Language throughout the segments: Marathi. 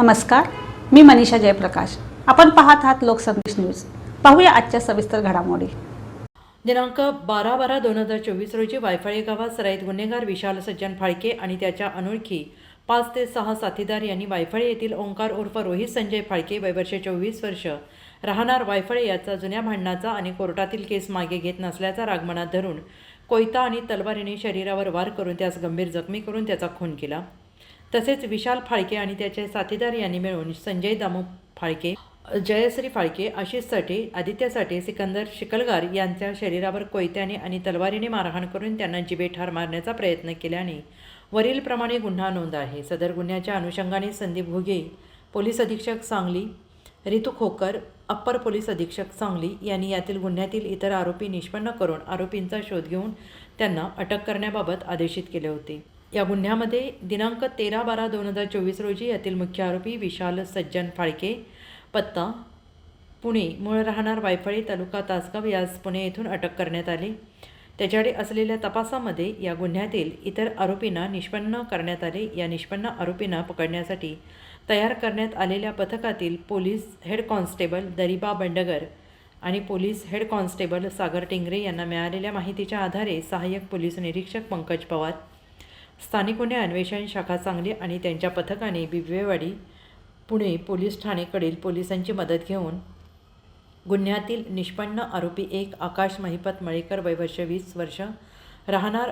नमस्कार मी मनीषा जयप्रकाश. आपण पाहत आहात लोकसंदेश न्यूज. पाहूया आजच्या सविस्तर घडामोडी. दिनांक बारा बारा दोन हजार चोवीस रोजी वायफळे गावात सराईत गुन्हेगार विशाल सज्जन फाळके आणि त्याच्या अनोळखी पाच ते सहा साथीदार यांनी वायफळे येथील ओंकार उर्फ रोहित संजय फाळके वयवर्षे चोवीस वर्ष राहणार वायफळे याचा जुन्या भांडणाचा आणि कोर्टातील केस मागे घेत नसल्याचा रागमनात धरून कोयता आणि तलवारीने शरीरावर वार करून त्यास गंभीर जखमी करून त्याचा खून केला. तसेच विशाल फाळके आणि त्याचे साथीदार यांनी मिळून संजय दामू फाळके जयश्री फाळके आशिष साठे आदित्य साठे सिकंदर शिकलगार यांच्या शरीरावर कोयत्याने आणि तलवारीने मारहाण करून त्यांना जिबे ठार मारण्याचा प्रयत्न केल्याने वरीलप्रमाणे गुन्हा नोंद आहे. सदर गुन्ह्याच्या अनुषंगाने संदीप घुगे पोलीस अधीक्षक सांगली रितू खोकर अप्पर पोलीस अधीक्षक सांगली यांनी यातील गुन्ह्यातील इतर आरोपी निष्पन्न करून आरोपींचा शोध घेऊन त्यांना अटक करण्याबाबत आदेशित केले होते. या गुन्ह्यामध्ये दिनांक तेरा बारा दोन हजार चोवीस रोजी यातील मुख्य आरोपी विशाल सज्जन फाळके पत्ता पुणे मूळ राहणार वायफळे तालुका तासगाव यास पुणे येथून अटक करण्यात आली. त्याच्याकडे असलेल्या तपासामध्ये या गुन्ह्यातील इतर आरोपींना निष्पन्न करण्यात आले. या निष्पन्न आरोपींना पकडण्यासाठी तयार करण्यात आलेल्या पथकातील police head constable Dariba Bandgar आणि police head constable Sagar Tingre यांना मिळालेल्या माहितीच्या आधारे सहाय्यक पोलीस निरीक्षक पंकज पवार स्थानिक गुन्हे अन्वेषण शाखा सांगली आणि त्यांच्या पथकाने बिबवेवाडी पुणे पोलीस ठाणेकडील पोलिसांची मदत घेऊन गुन्ह्यातील निष्पन्न आरोपी एक आकाश महिपत मळेकर वयवर्ष वीस वर्ष राहणार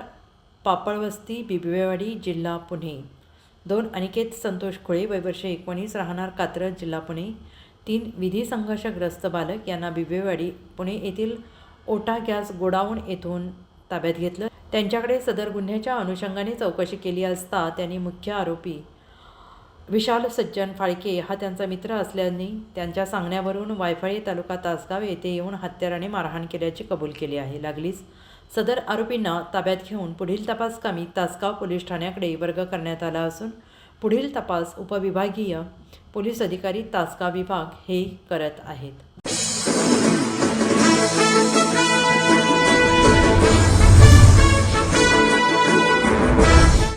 पापळवस्ती बिबवेवाडी जिल्हा पुणे. दोन अनिकेत संतोष खुळे वयवर्ष एकोणीस राहणार कात्रज जिल्हा पुणे. तीन विधी संघर्षग्रस्त बालक यांना बिबवेवाडी पुणे येथील ओटा गॅस गोडाऊन येथून ताब्यात घेतलं. त्यांच्याकडे सदर गुन्ह्याच्या अनुषंगाने चौकशी केली असता त्यांनी मुख्य आरोपी विशाल सज्जन फाळके हा त्यांचा मित्र असल्याने त्यांच्या सांगण्यावरून वायफळे तालुका तासगाव येथे येऊन हत्याराने मारहाण केल्याची कबूल केली आहे. लागलीच सदर आरोपींना ताब्यात घेऊन पुढील तपास कामी तासगाव पोलीस ठाण्याकडे वर्ग करण्यात आला असून पुढील तपास उपविभागीय पोलीस अधिकारी तासगाव विभाग हे करत आहेत.